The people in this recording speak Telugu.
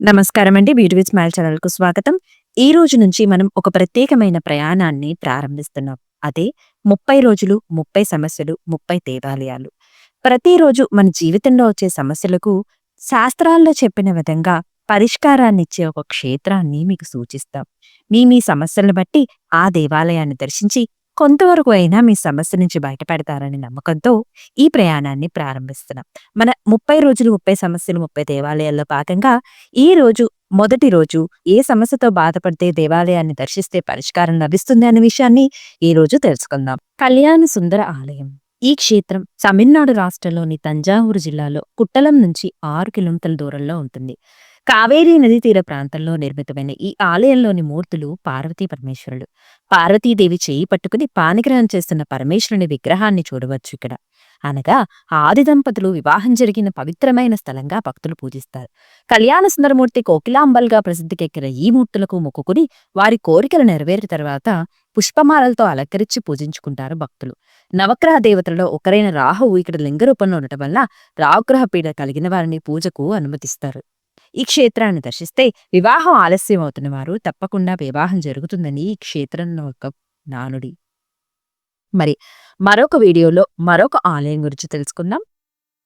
నమస్కారం అండి బ్యూటీ విత్ స్మైల్ ఛానల్కు స్వాగతం. ఈ రోజు నుంచి మనం ఒక ప్రత్యేకమైన ప్రయాణాన్ని ప్రారంభిస్తున్నాం. అదే ముప్పై రోజులు ముప్పై సమస్యలు ముప్పై దేవాలయాలు. ప్రతిరోజు మన జీవితంలో వచ్చే సమస్యలకు శాస్త్రాల్లో చెప్పిన విధంగా పరిష్కారాన్ని ఇచ్చే ఒక క్షేత్రాన్ని మీకు సూచిస్తాం. మీ మీ సమస్యలను బట్టి ఆ దేవాలయాన్ని దర్శించి కొంతవరకు అయినా మీ సమస్య నుంచి బయటపెడతారనే నమ్మకంతో ఈ ప్రయాణాన్ని ప్రారంభిస్తున్నాం. మన ముప్పై రోజులు ముప్పై సమస్యలు ముప్పై దేవాలయాల్లో భాగంగా ఈ రోజు మొదటి రోజు ఏ సమస్యతో బాధపడితే దేవాలయాన్ని దర్శిస్తే పరిష్కారం లభిస్తుంది అనే విషయాన్ని ఈ రోజు తెలుసుకుందాం. కళ్యాణ సుందర ఆలయం. ఈ క్షేత్రం తమిళనాడు రాష్ట్రంలోని తంజావూరు జిల్లాలో కుట్టలం నుంచి ఆరు కిలోమీటర్ల దూరంలో ఉంటుంది. కావేరీ నది తీర ప్రాంతంలో నిర్మితమైన ఈ ఆలయంలోని మూర్తులు పార్వతీ పరమేశ్వరులు. పార్వతీదేవి చేయి పట్టుకుని పానిగ్రహం చేస్తున్న పరమేశ్వరుని విగ్రహాన్ని చూడవచ్చు ఇక్కడ. అనగా ఆది దంపతులు వివాహం జరిగిన పవిత్రమైన స్థలంగా భక్తులు పూజిస్తారు. కళ్యాణ సుందరమూర్తి కోకిలాంబల్గా ప్రసిద్ధికెక్కిన ఈ మూర్తులకు మొక్కుకుని వారి కోరికలు నెరవేరిన తర్వాత పుష్పమాలలతో అలంకరించి పూజించుకుంటారు భక్తులు. నవగ్రహ దేవతలలో ఒకరైన రాహువు ఇక్కడ లింగరూపంలో ఉండటం వల్ల రాహుగ్రహ పీడ కలిగిన వారిని పూజకు అనుమతిస్తారు. ఈ క్షేత్రాన్ని దర్శిస్తే వివాహం ఆలస్యం అవుతున్న వారు తప్పకుండా వివాహం జరుగుతుందని ఈ క్షేత్రంలో ఒక నానుడి. మరి మరొక వీడియోలో మరొక ఆలయం గురించి తెలుసుకుందాం.